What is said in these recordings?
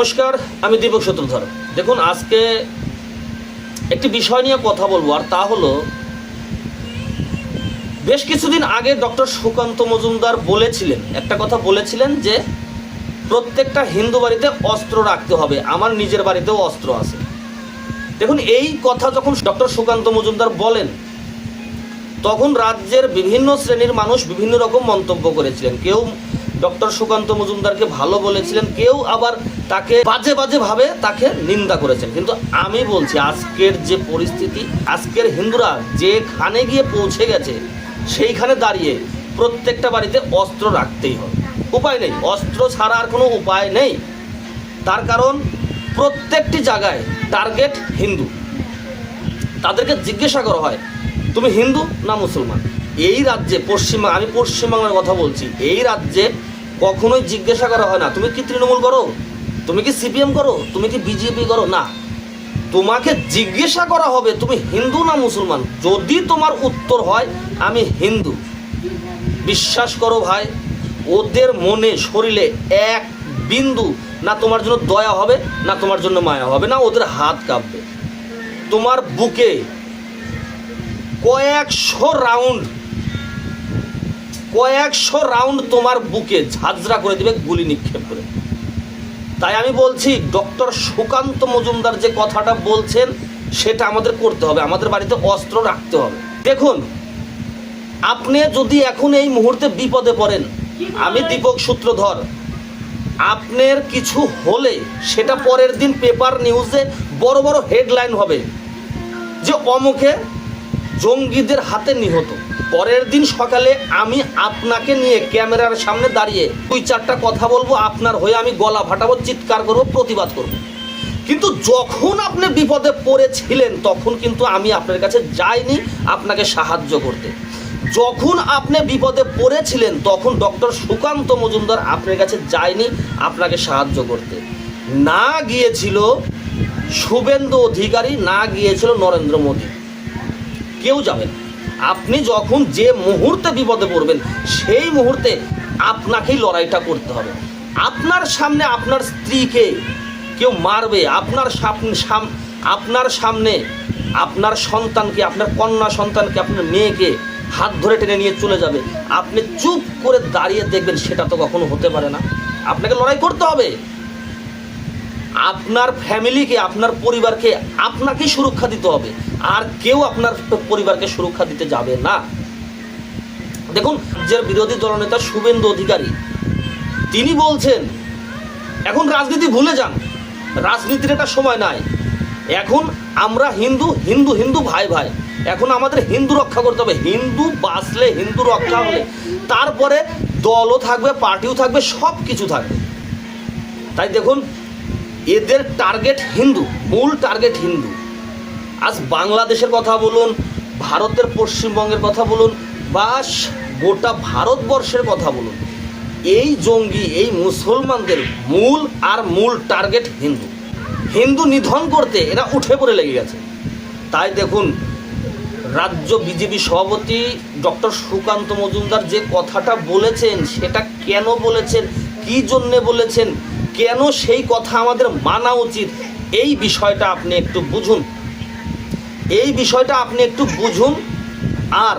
নমস্কার, আমি দীপক শত্রুধর। দেখুন, আজকে একটি বিষয় নিয়ে কথা বলব, আর তা হলো, বেশ কিছুদিন আগে ডক্টর সুকান্ত মজুমদার বলেছিলেন, একটা কথা বলেছিলেন যে, প্রত্যেকটা হিন্দু বাড়িতে অস্ত্র রাখতে হবে, আমার নিজের বাড়িতেও অস্ত্র আছে। দেখুন, এই কথা যখন ডক্টর সুকান্ত মজুমদার বলেন তখন রাজ্যের বিভিন্ন শ্রেণির মানুষ বিভিন্ন রকম মন্তব্য করেছিলেন। কেউ ডক্টর সুকান্ত মজুমদারকে ভালো বলেছিলেন, কেউ আবার তাকে বাজে বাজে ভাবে তাকে নিন্দা করেছেন। কিন্তু আমি বলছি, আজকের যে পরিস্থিতি, আজকের হিন্দুরা যেখানে গিয়ে পৌঁছে গেছে, সেইখানে দাঁড়িয়ে প্রত্যেকটা বাড়িতে অস্ত্র রাখতেই হবে। উপায় নেই, অস্ত্র ছাড়া আর কোনো উপায় নেই। তার কারণ, প্রত্যেকটি জায়গায় টার্গেট হিন্দু। তাদেরকে জিজ্ঞাসা করা হয় তুমি হিন্দু না মুসলমান? এই রাজ্যে পশ্চিমবঙ্গ আমি পশ্চিমবাংলার কথা বলছি। এই রাজ্যে কখনোই জিজ্ঞাসা করা হয় না। তুমি কি তৃণমূল করো? তুমি কি সিপিএম করো? তুমি কি বিজেপি করো? না। তোমাকে জিজ্ঞাসা করা হবে, তুমি হিন্দু না মুসলমান? যদি তোমার উত্তর হয়, আমি হিন্দু। বিশ্বাস করো ভাই, ওদের মনে শরীরে এক বিন্দু না তোমার জন্য দয়া হবে, না তোমার জন্য মায়া হবে, না ওদের হাত কাঁপবে। তোমার বুকে কয়েকশো রাউন্ড কয়েকশো রাউন্ড তোমার বুকে ঝাঁঝরা করে দিবে গুলি নিক্ষেপ করে। তাই আমি বলছি ডক্টর সুকান্ত মজুমদার যে কথাটা বলছেন সেটা আমাদের করতে হবে আমাদের বাড়িতে অস্ত্র রাখতে হবে। দেখুন আপনি যদি এখন এই মুহূর্তে বিপদে পড়েন আমি দীপক সূত্রধর আপনার কিছু হলে সেটা পরের দিন পেপার নিউজে বড় বড় হেডলাইন হবে যে অমুকে জঙ্গিদের হাতে নিহত। পরের দিন সকালে আমি আপনাকে নিয়ে ক্যামেরার সামনে দাঁড়িয়ে দুই চারটা কথা বলব, আপনার হয়ে আমি গলা ফাটাবো, চিৎকার করব, প্রতিবাদ করব। কিন্তু যখন আপনি বিপদে পড়েছিলেন, তখন কিন্তু আমি আপনার কাছে যাইনি আপনাকে সাহায্য করতে। যখন আপনি বিপদে পড়েছিলেন, তখন ডক্টর সুকান্ত মজুমদার আপনার কাছে যায়নি আপনাকে সাহায্য করতে। না গিয়েছিল শুভেন্দু অধিকারী, না গিয়েছিল নরেন্দ্র মোদী। কেউ যাবেন আপনি যখন যে মুহূর্তে বিপদে পড়বেন, সেই মুহূর্তে আপনাকেই লড়াইটা করতে হবে। আপনার সামনে আপনার স্ত্রীকে কেউ মারবে, আপনার আপনার সামনে আপনার সন্তানকে, আপনার কন্যা সন্তানকে, আপনার মেয়েকে হাত ধরে টেনে নিয়ে চলে যাবে। আপনি চুপ করে দাঁড়িয়ে দেখবেন, সেটা তো কখনো হতে পারে না। আপনাকে লড়াই করতে হবে। আপনার ফ্যামিলিকে, আপনার পরিবারকে আপনাকেই সুরক্ষা দিতে হবে। আর কেউ আপনার পরিবারকে সুরক্ষা দিতে যাবে না। দেখুন যে বিরোধী দলনেতা শুভেন্দু অধিকারী, তিনি বলছেন, এখন রাজনীতি ভুলে যান। রাজনীতির একটা সময় নাই। এখন আমরা হিন্দু হিন্দু হিন্দু ভাই ভাই। এখন আমাদের হিন্দু রক্ষা করতে হবে। হিন্দু বাঁচলে হিন্দু রক্ষা হলে তারপরে দলও থাকবে, পার্টিও থাকবে সব কিছু থাকবে। তাই দেখুন এদের টার্গেট হিন্দু, মূল টার্গেট হিন্দু। আজ বাংলাদেশের কথা বলুন, ভারতের পশ্চিমবঙ্গের কথা বলুন বা গোটা ভারতবর্ষের কথা বলুন। এই জঙ্গি, এই মুসলমানদের মূল আর মূল টার্গেট হিন্দু। হিন্দু নিধন করতে এরা উঠে পড়ে লেগে গেছে। তাই দেখুন, রাজ্য বিজেপি সভাপতি ডক্টর সুকান্ত মজুমদার যে কথাটা বলেছেন, সেটা কেন বলেছেন, কি জন্যে বলেছেন কেন সেই কথা আমাদের মানা উচিত? এই বিষয়টা আপনি একটু বুঝুন। এই বিষয়টা আপনি একটু বুঝুন আর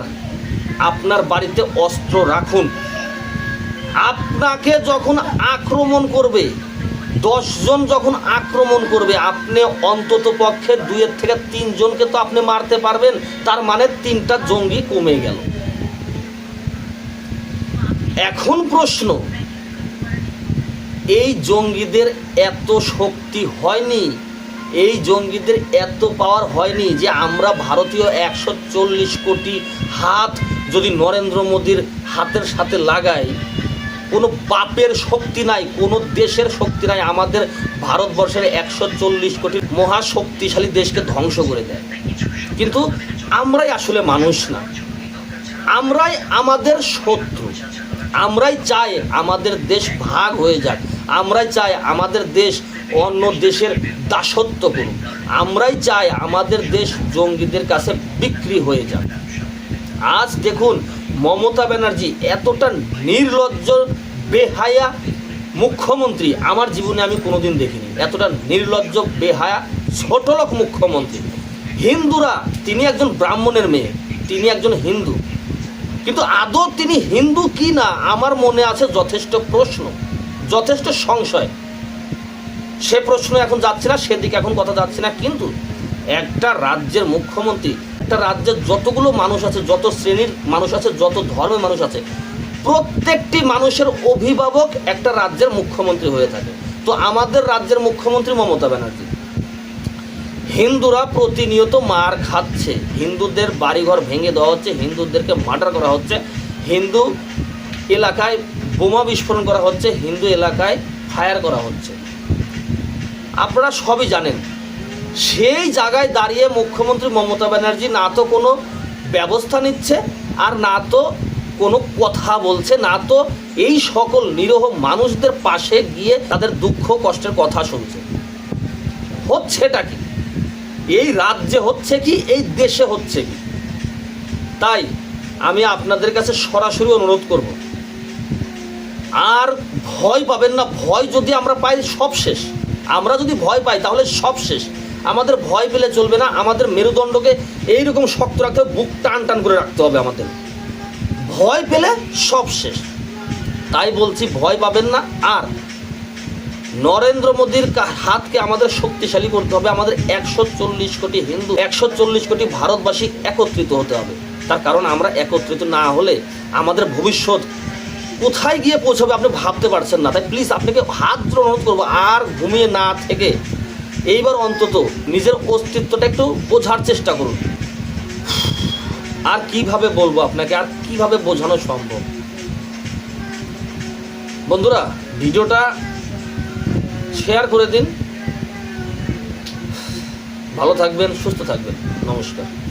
আপনার বাড়িতে অস্ত্র রাখুন। আপনাকে যখন আক্রমণ করবে, দশজন যখন আক্রমণ করবে, আপনি অন্তত পক্ষে দুইয়ের থেকে তিনজনকে তো আপনি মারতে পারবেন, তার মানে তিনটা জঙ্গি কমে গেল। এখন প্রশ্ন এই জঙ্গিদের এত শক্তি হয়নি, এই জঙ্গিদের এত পাওয়ার হয়নি যে আমরা ভারতীয় একশো চল্লিশ কোটি হাত যদি নরেন্দ্র মোদীর হাতের সাথে লাগাই, কোনো বাপের শক্তি নাই, কোনো দেশের শক্তি নাই, আমাদের ভারতবর্ষের একশো চল্লিশ কোটি মহাশক্তিশালী দেশকে ধ্বংস করে দেয়। কিন্তু আমরাই আসলে মানুষ না। আমরাই আমাদের শত্রু। আমরাই চাই আমাদের দেশ ভাগ হয়ে যাক। আমরাই চাই আমাদের দেশ অন্য দেশের দাসত্ব করুক। আমরাই চাই আমাদের দেশ জঙ্গিদের কাছে বিক্রি হয়ে যাক। আজ দেখুন মমতা ব্যানার্জি এতটা নির্লজ্জ, বেহায়া মুখ্যমন্ত্রী আমার জীবনে আমি কোনোদিন দেখিনি। এতটা নির্লজ্জ, বেহায়া ছোটলোক মুখ্যমন্ত্রী। হিন্দুরা, তিনি একজন ব্রাহ্মণের মেয়ে, তিনি একজন হিন্দু। কিন্তু আদৌ তিনি হিন্দু কি না, আমার মনে আছে যথেষ্ট প্রশ্ন। যথেষ্ট সংশয়। সে প্রশ্ন এখন যাচ্ছে না, সেদিকে এখন কথা যাচ্ছে না, কিন্তু একটা রাজ্যের মুখ্যমন্ত্রী, একটা রাজ্যের যতগুলো মানুষ আছে, যত শ্রেণির মানুষ আছে, যত ধর্মের মানুষ আছে, প্রত্যেকটি মানুষের অভিভাবক একটা রাজ্যের মুখ্যমন্ত্রী হয়ে থাকে। তো আমাদের রাজ্যের মুখ্যমন্ত্রী মমতা ব্যানার্জি। হিন্দুরা প্রতিনিয়ত মার খাচ্ছে। হিন্দুদের বাড়িঘর ভেঙে দেওয়া হচ্ছে, হিন্দুদেরকে মার্ডার করা হচ্ছে। হিন্দু এলাকায় বোমা বিস্ফোরণ করা হচ্ছে, হিন্দু এলাকায় ফায়ার করা হচ্ছে। আপনারা সবই জানেন, সেই জায়গায় দাঁড়িয়ে মুখ্যমন্ত্রী মমতা ব্যানার্জি না তো কোনো ব্যবস্থা নিচ্ছে আর না তো কোনো কথা বলছে, না তো এই সকল নিরহ মানুষদের পাশে গিয়ে তাদের দুঃখ, কষ্টের কথা শুনছে। হচ্ছেটা কি? এই রাজ্যে হচ্ছে কি, এই দেশে হচ্ছে কি? তাই আমি আপনাদের কাছে সরাসরি অনুরোধ করব আর ভয় পাবেন না, ভয় যদি আমরা পাই সব শেষ। আমরা যদি ভয় পাই তাহলে সব শেষ। আমাদের ভয় পেলে চলবে না, আমাদের মেরুদণ্ডকে এইরকম শক্ত রাখতে হবে, বুক টান টান করে রাখতে হবে আমাদের। ভয় পেলে সব শেষ। তাই বলছি ভয় পাবেন না, আর নরেন্দ্র মোদীর হাতকে আমাদের শক্তিশালী করতে হবে, আমাদের একশো চল্লিশ কোটি হিন্দু, একশো চল্লিশ কোটি ভারতবাসী একত্রিত হতে হবে। তার কারণ আমরা একত্রিত না হলে আমাদের ভবিষ্যৎ কোথায় গিয়ে পৌঁছাবে আপনি ভাবতে পারছেন না। তাই প্লিজ আপনাকে হাত ধরে অনুরোধ করব, আর ঘুমিয়ে না থেকে এইবার অন্তত নিজের অস্তিত্বটা একটু বোঝার চেষ্টা করুন। আর কীভাবে বলব আপনাকে? আর কীভাবে বোঝানো সম্ভব? বন্ধুরা, ভিডিওটা শেয়ার করে দিন। ভালো থাকবেন, সুস্থ থাকবেন। নমস্কার।